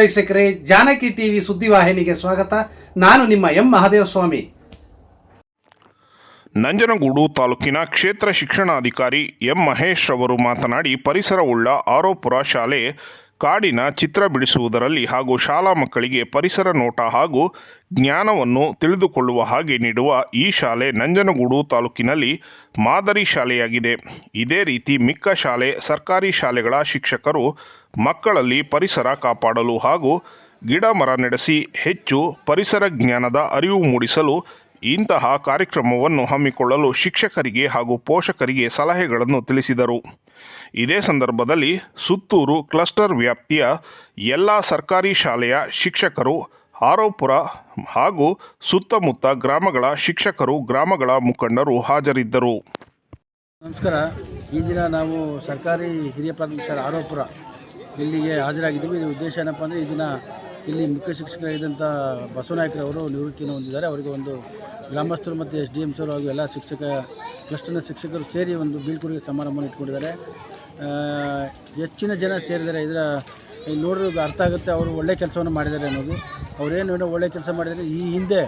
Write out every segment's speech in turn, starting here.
ವೀಕ್ಷಕರೇ, ಜಾನಕಿ ಟಿವಿ ಸುದ್ದಿವಾಹಿನಿಗೆ ಸ್ವಾಗತ. ನಾನು ನಿಮ್ಮ ಎಂ ಮಹಾದೇವಸ್ವಾಮಿ. ನಂಜನಗೂಡು ತಾಲೂಕಿನ ಕ್ಷೇತ್ರ ಶಿಕ್ಷಣಾಧಿಕಾರಿ ಎಂ ಮಹೇಶ್ ಅವರು ಮಾತನಾಡಿ, ಪರಿಸರವುಳ್ಳ ಆರೋಪುರ ಶಾಲೆ ಕಾಡಿನ ಚಿತ್ರ ಬಿಡಿಸುವುದರಲ್ಲಿ ಹಾಗೂ ಶಾಲಾ ಮಕ್ಕಳಿಗೆ ಪರಿಸರ ನೋಟ ಹಾಗೂ ಜ್ಞಾನವನ್ನು ತಿಳಿದುಕೊಳ್ಳುವ ಹಾಗೆ ನೀಡುವ ಈ ಶಾಲೆ ನಂಜನಗೂಡು ತಾಲೂಕಿನಲ್ಲಿ ಮಾದರಿ ಶಾಲೆಯಾಗಿದೆ. ಇದೇ ರೀತಿ ಮಿಕ್ಕ ಶಾಲೆ, ಸರ್ಕಾರಿ ಶಾಲೆಗಳ ಶಿಕ್ಷಕರು ಮಕ್ಕಳಲ್ಲಿ ಪರಿಸರ ಕಾಪಾಡಲು ಹಾಗೂ ಗಿಡ ಮರ ನಡೆಸಿ ಹೆಚ್ಚು ಪರಿಸರ ಜ್ಞಾನದ ಅರಿವು ಮೂಡಿಸಲು ಇಂತಹ ಕಾರ್ಯಕ್ರಮವನ್ನು ಹಮ್ಮಿಕೊಳ್ಳಲು ಶಿಕ್ಷಕರಿಗೆ ಹಾಗೂ ಪೋಷಕರಿಗೆ ಸಲಹೆಗಳನ್ನು ತಿಳಿಸಿದರು. ಇದೇ ಸಂದರ್ಭದಲ್ಲಿ ಸುತ್ತೂರು ಕ್ಲಸ್ಟರ್ ವ್ಯಾಪ್ತಿಯ ಎಲ್ಲ ಸರ್ಕಾರಿ ಶಾಲೆಯ ಶಿಕ್ಷಕರು, ಆರೋಪುರ ಹಾಗೂ ಸುತ್ತಮುತ್ತ ಗ್ರಾಮಗಳ ಶಿಕ್ಷಕರು, ಗ್ರಾಮಗಳ ಮುಖಂಡರು ಹಾಜರಿದ್ದರು. ನಮಸ್ಕಾರ. ಈ ದಿನ ನಾವು ಸರ್ಕಾರಿ ಹಿರಿಯ ಪ್ರಾಥಮಿಕ ಶಾಲೆ ಆರೋಪುರ ಇಲ್ಲಿಗೆ ಹಾಜರಾಗಿದ್ದೀವಿ. ಇದು ಉದ್ದೇಶ ಏನಪ್ಪ ಅಂದರೆ ಈ ದಿನ ಇಲ್ಲಿ ಮುಖ್ಯ ಶಿಕ್ಷಕರಾಗಿದ್ದಂಥ ಬಸವನಾಯಕರವರು ನಿವೃತ್ತಿಯನ್ನು ಹೊಂದಿದ್ದಾರೆ. ಅವರಿಗೆ ಒಂದು ಗ್ರಾಮಸ್ಥರು ಮತ್ತು ಎಸ್ ಡಿ ಎಂ ಸರ್ ಹಾಗೂ ಎಲ್ಲ ಶಿಕ್ಷಕ ಕ್ಲಸ್ಟರ್ನ ಶಿಕ್ಷಕರು ಸೇರಿ ಒಂದು ಬೀಳ್ಕೊಡುಗೆ ಸಮಾರಂಭವನ್ನು ಇಟ್ಕೊಂಡಿದ್ದಾರೆ. ಹೆಚ್ಚಿನ ಜನ ಸೇರಿದ್ದಾರೆ ಇದರ ಇಲ್ಲಿ ನೋಡಿರೋದು ಅರ್ಥ ಆಗುತ್ತೆ ಅವರು ಒಳ್ಳೆ ಕೆಲಸವನ್ನು ಮಾಡಿದ್ದಾರೆ ಅನ್ನೋದು. ಅವರೇನು ಒಳ್ಳೆ ಕೆಲಸ ಮಾಡಿದ್ದಾರೆ ಈ ಹಿಂದೆ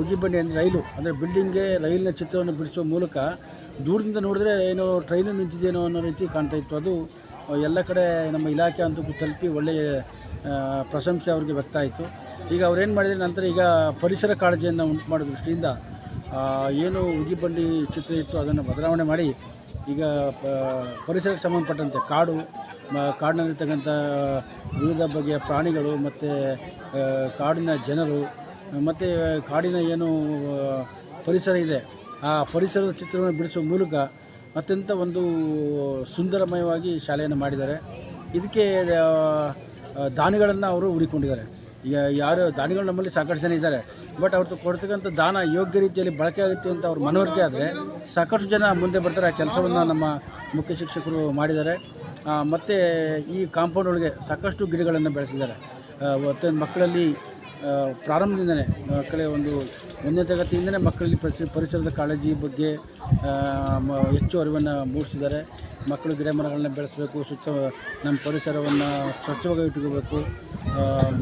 ಉಗಿಬಂಡಿ ಅಂದರೆ ರೈಲು, ಅಂದರೆ ಬಿಲ್ಡಿಂಗ್ಗೆ ರೈಲಿನ ಚಿತ್ರವನ್ನು ಬಿಡಿಸುವ ಮೂಲಕ ದೂರದಿಂದ ನೋಡಿದ್ರೆ ಏನೋ ಟ್ರೈನು ನಿಂತಿದೆಯೇನೋ ಅನ್ನೋ ರೀತಿ ಕಾಣ್ತಾ ಇತ್ತು. ಅದು ಎಲ್ಲ ಕಡೆ ನಮ್ಮ ಇಲಾಖೆ ಅಂತೂ ತಲುಪಿ ಒಳ್ಳೆಯ ಪ್ರಶಂಸೆ ಅವ್ರಿಗೆ ವ್ಯಕ್ತ ಆಯಿತು. ಈಗ ಅವ್ರೇನು ಮಾಡಿದ್ರೆ ನಂತರ ಈಗ ಪರಿಸರ ಕಾಳಜಿಯನ್ನು ಉಂಟು ಮಾಡೋ ದೃಷ್ಟಿಯಿಂದ ಏನು ಉಗಿಬಂಡಿ ಚಿತ್ರ ಇತ್ತು ಅದನ್ನು ಬದಲಾವಣೆ ಮಾಡಿ, ಈಗ ಪರಿಸರಕ್ಕೆ ಸಂಬಂಧಪಟ್ಟಂತೆ ಕಾಡು ಕಾಡಿನಲ್ಲಿರ್ತಕ್ಕಂಥ ವಿವಿಧ ಬಗೆಯ ಪ್ರಾಣಿಗಳು ಮತ್ತು ಕಾಡಿನ ಜನರು, ಮತ್ತು ಕಾಡಿನ ಏನು ಪರಿಸರ ಇದೆ, ಆ ಪರಿಸರದ ಚಿತ್ರವನ್ನು ಬಿಡಿಸುವ ಮೂಲಕ ಅತ್ಯಂತ ಒಂದು ಸುಂದರಮಯವಾಗಿ ಶಾಲೆಯನ್ನು ಮಾಡಿದ್ದಾರೆ. ಇದಕ್ಕೆ ದಾನಿಗಳನ್ನು ಅವರು ಹುಡಿಕೊಂಡಿದ್ದಾರೆ ಈಗ ಯಾರು ದಾನಿಗಳು ನಮ್ಮಲ್ಲಿ ಸಾಕಷ್ಟು ಜನ ಇದ್ದಾರೆ. ಬಟ್ ಅವ್ರದ್ದು ಕೊಡ್ತಕ್ಕಂಥ ದಾನ ಯೋಗ್ಯ ರೀತಿಯಲ್ಲಿ ಬಳಕೆ ಆಗುತ್ತೆ ಅಂತ ಅವ್ರ ಮನವರಿಕೆ ಆದರೆ ಸಾಕಷ್ಟು ಜನ ಮುಂದೆ ಬರ್ತಾರೆ. ಆ ಕೆಲಸವನ್ನು ನಮ್ಮ ಮುಖ್ಯ ಶಿಕ್ಷಕರು ಮಾಡಿದ್ದಾರೆ. ಮತ್ತು ಈ ಕಾಂಪೌಂಡ್ ಒಳಗೆ ಸಾಕಷ್ಟು ಗಿಡಗಳನ್ನು ಬೆಳೆಸಿದ್ದಾರೆ. ಮತ್ತು ಮಕ್ಕಳಲ್ಲಿ ಆ, ಪ್ರಾರಂಭದಿಂದನೇ ಮಕ್ಕಳೇ ಒಂದು ಒಂದನೇ ತರಗತಿಯಿಂದನೇ ಮಕ್ಕಳಲ್ಲಿ ಪರಿಸರ ಪರಿಸರದ ಕಾಳಜಿ ಬಗ್ಗೆ ಹೆಚ್ಚು ಅರಿವನ್ನು ಮೂಡಿಸಿದ್ದಾರೆ. ಮಕ್ಕಳು ಗಿಡ ಮರಗಳನ್ನ ಬೆಳೆಸಬೇಕು ಸ್ವಚ್ಛ ನಮ್ಮ ಪರಿಸರವನ್ನು ಸ್ವಚ್ಛವಾಗಿ ಇಟ್ಕೋಬೇಕು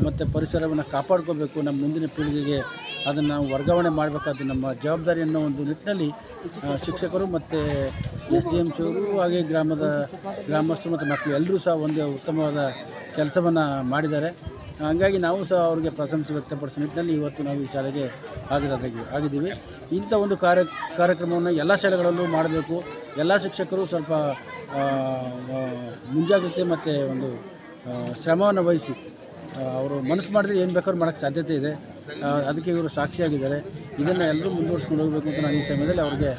ಮತ್ತು ಪರಿಸರವನ್ನು ಕಾಪಾಡ್ಕೋಬೇಕು. ನಮ್ಮ ಮುಂದಿನ ಪೀಳಿಗೆಗೆ ಅದನ್ನು ವರ್ಗಾವಣೆ ಮಾಡಬೇಕಾದ ನಮ್ಮ ಜವಾಬ್ದಾರಿ ಅನ್ನೋ ಒಂದು ನಿಟ್ಟಿನಲ್ಲಿ ಶಿಕ್ಷಕರು ಮತ್ತು ಎಸ್ ಡಿ ಎಂ ಸಿಯವರು ಹಾಗೆ ಗ್ರಾಮದ ಗ್ರಾಮಸ್ಥರು ಮತ್ತು ಮಕ್ಕಳು ಎಲ್ಲರೂ ಸಹ ಒಂದು ಉತ್ತಮವಾದ ಕೆಲಸವನ್ನು ಮಾಡಿದ್ದಾರೆ. ಹಂಗಾಗಿ ನಾವು ಸಹ ಅವರಿಗೆ ಪ್ರಶಂಸೆ ವ್ಯಕ್ತಪಡಿಸೋ ನಿಟ್ಟಿನಲ್ಲಿ ಇವತ್ತು ನಾವು ಈ ಶಾಲೆಗೆ ಹಾಜರಾದಾಗಿ ಆಗಿದ್ದೀವಿ. ಇಂಥ ಒಂದು ಕಾರ್ಯ ಕಾರ್ಯಕ್ರಮವನ್ನು ಎಲ್ಲ ಶಾಲೆಗಳಲ್ಲೂ ಮಾಡಬೇಕು. ಎಲ್ಲ ಶಿಕ್ಷಕರು ಸ್ವಲ್ಪ ಮುಂಜಾಗ್ರತೆ ಮತ್ತು ಒಂದು ಶ್ರಮವನ್ನು ವಹಿಸಿ ಅವರು ಮನಸ್ಸು ಮಾಡಿದ್ರೆ ಏನು ಬೇಕಾದ್ರೂ ಮಾಡೋಕ್ಕೆ ಸಾಧ್ಯತೆ ಇದೆ. ಅದಕ್ಕೆ ಇವರು ಸಾಕ್ಷಿಯಾಗಿದ್ದಾರೆ. ಇದನ್ನು ಎಲ್ಲರೂ ಮುಂದುವರಿಸ್ಕೊಂಡು ಹೋಗಬೇಕು ಅಂತ ನಾನು ಈ ಸಮಯದಲ್ಲಿ ಅವ್ರಿಗೆ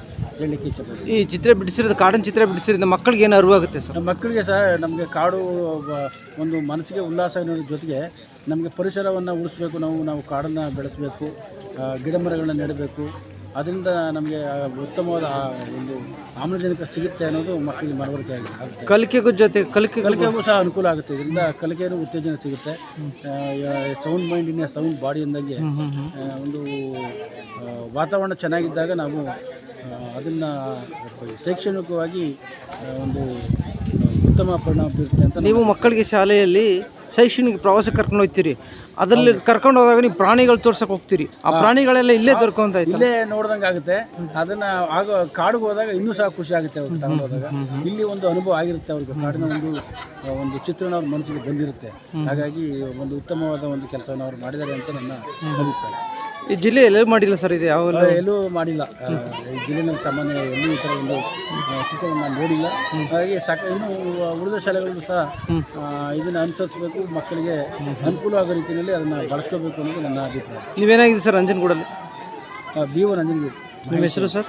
ಹೇಳಲಿಕ್ಕೆ ಈ ಚಿತ್ರ ಬಿಡಿಸಿರೋದು ಕಾಡಿನ ಚಿತ್ರ ಬಿಡಿಸಿರೋದು ಮಕ್ಕಳಿಗೆ ಏನು ಅರಿವಾಗುತ್ತೆ ಸರ್? ನಮ್ಮ ಮಕ್ಕಳಿಗೆ ಸಹ ನಮಗೆ ಕಾಡು ಬ- ಒಂದು ಮನಸ್ಸಿಗೆ ಉಲ್ಲಾಸ ಅನ್ನೋದ್ರ ಜೊತೆಗೆ ನಮಗೆ ಪರಿಸರವನ್ನು ಉಳಿಸ್ಬೇಕು ನಾವು ನಾವು ಕಾಡನ್ನು ಬೆಳೆಸಬೇಕು ಗಿಡ ಮರಗಳನ್ನ ನೆಡಬೇಕು. ಅದರಿಂದ ನಮಗೆ ಆ ಉತ್ತಮವಾದ ಆ ಒಂದು ಆಮ್ಲಜನಕ ಸಿಗುತ್ತೆ ಅನ್ನೋದು ಮಕ್ಕಳಿಗೆ ಮನವರಿಕೆ ಆಗಿ ಆಗುತ್ತೆ. ಕಲಿಕೆಗೂ ಜೊತೆ ಕಲಿಕೆ ಕಲಿಕೆಗೂ ಸಹ ಅನುಕೂಲ ಆಗುತ್ತೆ. ಇದರಿಂದ ಕಲಿಕೆಯೂ ಉತ್ತೇಜನ ಸಿಗುತ್ತೆ. ಸೌಂಡ್ ಮೈಂಡಿನ ಸೌಂಡ್ ಬಾಡಿ ಅಂದಂಗೆ ಆ, ಒಂದು ಆ, ವಾತಾವರಣ ಚೆನ್ನಾಗಿದ್ದಾಗ ನಾವು ಅದನ್ನು ಶೈಕ್ಷಣಿಕವಾಗಿ ಒಂದು ಉತ್ತಮ ಪರಿಣಾಮ ಬೀರುತ್ತೆ ಅಂತ ನೀವು ಮಕ್ಕಳಿಗೆ ಶಾಲೆಯಲ್ಲಿ ಶೈಕ್ಷಣಿಕ ಪ್ರವಾಸಕ್ಕೆ ಕರ್ಕೊಂಡು ಹೋಗ್ತೀರಿ. ಅದರಲ್ಲಿ ಕರ್ಕೊಂಡು ಹೋದಾಗ ನೀವು ಪ್ರಾಣಿಗಳು ತೋರ್ಸಕ್ಕೆ ಹೋಗ್ತೀರಿ. ಆ ಪ್ರಾಣಿಗಳೆಲ್ಲ ಇಲ್ಲೇ ದೊರ್ಕೊಂತ ಇಲ್ಲೇ ನೋಡ್ದಂಗೆ ಆಗುತ್ತೆ. ಅದನ್ನ ಆಗ ಕಾಡಿಗೆ ಹೋದಾಗ ಇನ್ನೂ ಸಹ ಖುಷಿ ಆಗುತ್ತೆ ಅವ್ರಿಗೆ ತಗೊಂಡು ಹೋದಾಗ. ಇಲ್ಲಿ ಒಂದು ಅನುಭವ ಆಗಿರುತ್ತೆ ಅವ್ರಿಗೆ. ಕಾಡಿನ ಒಂದು ಒಂದು ಚಿತ್ರಣ ಅವ್ರ ಮನಸ್ಸಿಗೆ ಬಂದಿರುತ್ತೆ. ಹಾಗಾಗಿ ಒಂದು ಉತ್ತಮವಾದ ಒಂದು ಕೆಲಸವನ್ನು ಅವ್ರು ಮಾಡಿದ್ದಾರೆ ಅಂತ ನನ್ನ ಅಭಿಪ್ರಾಯ. ಈ ಜಿಲ್ಲೆ ಎಲ್ಲೂ ಮಾಡಿಲ್ಲ ಸರ್ ಇದು? ಯಾವ ಎಲ್ಲೂ ಮಾಡಿಲ್ಲ. ಈ ಜಿಲ್ಲೆನಲ್ಲಿ ಸಾಮಾನ್ಯ ಎಲ್ಲೂ ಈ ಥರ ಒಂದು ಚಿತ್ರವನ್ನು ನಾನು ನೋಡಿಲ್ಲ. ಹಾಗಾಗಿ ಸಾಕ ಇನ್ನು ಉಳಿದ ಶಾಲೆಗಳು ಸಹ ಇದನ್ನು ಅನುಸರಿಸಬೇಕು. ಮಕ್ಕಳಿಗೆ ಅನುಕೂಲ ಆಗೋ ರೀತಿಯಲ್ಲಿ ಅದನ್ನು ಬಳಸ್ಕೋಬೇಕು ಅನ್ನೋದು ನನ್ನ ಅಭಿಪ್ರಾಯ. ನೀವೇನಾಗಿದೆ ಸರ್ ಅಂಜನಗೂಡಲ್ಲಿ? ಬಿ ಒ ನಂಜನಗೂಡು ನಿಮ್ಮ ಹೆಸರು sir?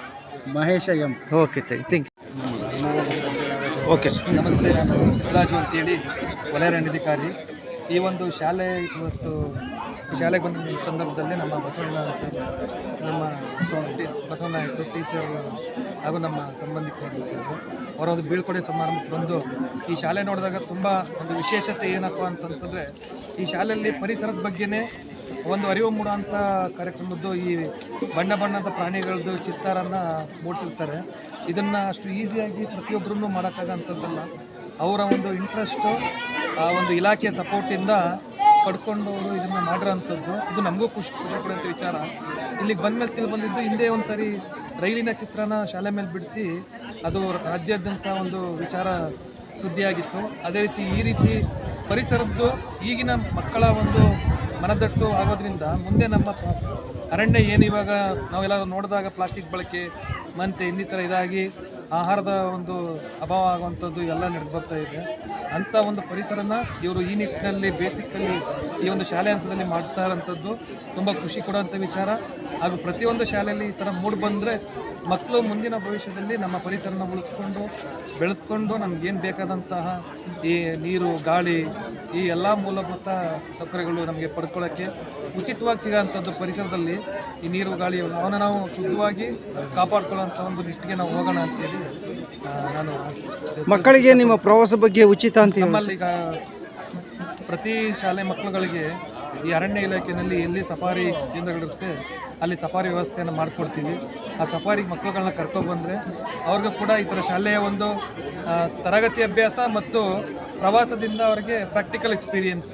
Mahesha M. Okay thank okay sir ನಮಸ್ತೆ ನಾನು ಸಿದ್ದರಾಜು ಅಂತೇಳಿ ವಲಯರಣ್ಯಾಧಿಕಾರಿ ಈ ಒಂದು ಶಾಲೆ ಇವತ್ತು ಶಾಲೆಗೆ ಬಂದ ಸಂದರ್ಭದಲ್ಲಿ ನಮ್ಮ ಬಸವಣ್ಣ ಅಂತ ನಮ್ಮ ಬಸವಣ್ಣ ಬಸವನಾಯಕರು ಟೀಚರ್ ಹಾಗೂ ನಮ್ಮ ಸಂಬಂಧಿಕರು. ಅವರ ಒಂದು ಬೀಳ್ಕೊಡೆ ಸಮಾರಂಭಕ್ಕೆ ಬಂದು ಈ ಶಾಲೆ ನೋಡಿದಾಗ ತುಂಬ ಒಂದು ವಿಶೇಷತೆ ಏನಪ್ಪ ಅಂತಂತಂದರೆ ಈ ಶಾಲೆಯಲ್ಲಿ ಪರಿಸರದ ಬಗ್ಗೆನೇ ಒಂದು ಅರಿವು ಮೂಡುವಂಥ ಕಾರ್ಯಕ್ರಮದ್ದು ಈ ಬಣ್ಣ ಬಣ್ಣದ ಪ್ರಾಣಿಗಳದ್ದು ಚಿತ್ತಾರನ್ನು ಮೂಡಿಸಿರ್ತಾರೆ ಇದನ್ನು ಅಷ್ಟು ಈಸಿಯಾಗಿ ಪ್ರತಿಯೊಬ್ಬರೂ ಮಾಡೋಕ್ಕಾಗಂಥದ್ದಲ್ಲ ಅವರ ಒಂದು ಇಂಟ್ರೆಸ್ಟು ಆ ಒಂದು ಇಲಾಖೆಯ ಸಪೋರ್ಟಿಂದ ಪಡ್ಕೊಂಡು ಅವರು ಇದನ್ನ ಮಾಡಿರೋಂಥದ್ದು. ಇದು ನಮಗೂ ಖುಷಿ ಖುಷಿ ಪಡುವಂಥ ವಿಚಾರ. ಇಲ್ಲಿಗೆ ಬಂದ್ಮೇಲೆ ತಿಳಿ ಬಂದಿದ್ದು ಹಿಂದೆ ಒಂದು ಸಾರಿ ರೈಲಿನ ಚಿತ್ರನ ಶಾಲೆ ಮೇಲೆ ಬಿಡಿಸಿ ಅದು ರಾಜ್ಯಾದ್ಯಂತ ಒಂದು ವಿಚಾರ ಸುದ್ದಿಯಾಗಿತ್ತು. ಅದೇ ರೀತಿ ಈ ರೀತಿ ಪರಿಸರದ್ದು ಈಗಿನ ಮಕ್ಕಳ ಒಂದು ಮನದಟ್ಟು ಆಗೋದ್ರಿಂದ ಮುಂದೆ ನಮ್ಮ ಅರಣ್ಯ ಏನು ಇವಾಗ ನಾವೆಲ್ಲ ನೋಡಿದಾಗ ಪ್ಲಾಸ್ಟಿಕ್ ಬಳಕೆ, ಮಂತೆ ಇನ್ನಿತರ ಇದಾಗಿ ಆಹಾರದ ಒಂದು ಅಭಾವ ಆಗುವಂಥದ್ದು ಎಲ್ಲ ನಡೆದು ಬರ್ತಾ ಇದೆ. ಅಂಥ ಒಂದು ಪರಿಸರನ ಇವರು ಈ ನಿಟ್ಟಿನಲ್ಲಿ ಬೇಸಿಕಲ್ಲಿ ಈ ಒಂದು ಶಾಲೆ ಹಂತದಲ್ಲಿ ಮಾಡ್ತಾ ಇರೋಂಥದ್ದು ತುಂಬ ಖುಷಿ ಕೊಡುವಂಥ ವಿಚಾರ. ಹಾಗೂ ಪ್ರತಿಯೊಂದು ಶಾಲೆಯಲ್ಲಿ ಈ ಥರ ಮೂಡ್ ಬಂದರೆ ಮಕ್ಕಳು ಮುಂದಿನ ಭವಿಷ್ಯದಲ್ಲಿ ನಮ್ಮ ಪರಿಸರನ ಉಳಿಸ್ಕೊಂಡು ಬೆಳೆಸ್ಕೊಂಡು ನಮಗೇನು ಬೇಕಾದಂತಹ ಈ ನೀರು ಗಾಳಿ ಈ ಎಲ್ಲ ಮೂಲಭೂತ ಸೌಕರ್ಯಗಳು ನಮಗೆ ಪಡ್ಕೊಳ್ಳೋಕ್ಕೆ ಉಚಿತವಾಗಿ ಸಿಗೋಂಥದ್ದು ಪರಿಸರದಲ್ಲಿ ಈ ನೀರು ಗಾಳಿ ಅವನ್ನ ನಾವು ಶುದ್ಧವಾಗಿ ಕಾಪಾಡ್ಕೊಳ್ಳೋಂಥ ಒಂದು ನಿಟ್ಟಿಗೆ ನಾವು ಹೋಗೋಣ ಅಂತೇಳಿ ಹೇಳಿ ನಾನು ಮಕ್ಕಳಿಗೆ ನಿಮ್ಮ ಪ್ರವಾಸ ಬಗ್ಗೆ ಉಚಿತ ಅಂತ ನಮ್ಮಲ್ಲಿ ಈಗ ಪ್ರತಿ ಶಾಲೆ ಮಕ್ಕಳುಗಳಿಗೆ ಈ ಅರಣ್ಯ ಇಲಾಖೆಯಲ್ಲಿ ಎಲ್ಲಿ ಸಫಾರಿ ಕೇಂದ್ರಗಳಿರುತ್ತೆ ಅಲ್ಲಿ ಸಫಾರಿ ವ್ಯವಸ್ಥೆಯನ್ನು ಮಾಡಿಕೊಡ್ತೀವಿ. ಆ ಸಫಾರಿಗೆ ಮಕ್ಕಳುಗಳನ್ನ ಕರ್ಕೊಬಂದರೆ ಅವ್ರಿಗೂ ಕೂಡ ಈ ಥರ ಶಾಲೆಯ ಒಂದು ತರಗತಿ ಅಭ್ಯಾಸ ಮತ್ತು ಪ್ರವಾಸದಿಂದ ಅವರಿಗೆ ಪ್ರಾಕ್ಟಿಕಲ್ ಎಕ್ಸ್ಪೀರಿಯನ್ಸ್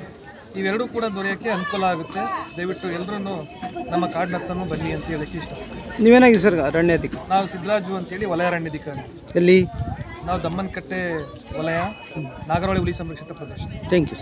ಇವೆರಡೂ ಕೂಡ ದೊರೆಯೋಕ್ಕೆ ಅನುಕೂಲ ಆಗುತ್ತೆ. ದಯವಿಟ್ಟು ಎಲ್ಲರೂ ನಮ್ಮ ಕಾಡಿನತ್ತನ್ನು ಬನ್ನಿ ಅಂತ ಹೇಳಕ್ಕೆ ಇಷ್ಟ ನೀವೇನಾಗಿದೆ ಸರ್ ಅರಣ್ಯಾಧಿಕಾರಿ ನಾವು ಸಿದ್ದರಾಜು ಅಂತೇಳಿ ವಲಯ ಅರಣ್ಯಾಧಿಕಾರಿ. ಎಲ್ಲಿ? ನಾವು ದಮ್ಮನಕಟ್ಟೆ ವಲಯ ನಾಗರಹೊಳೆ ಹುಲಿ ಸಂರಕ್ಷಿತ ಪ್ರದೇಶ. Thank you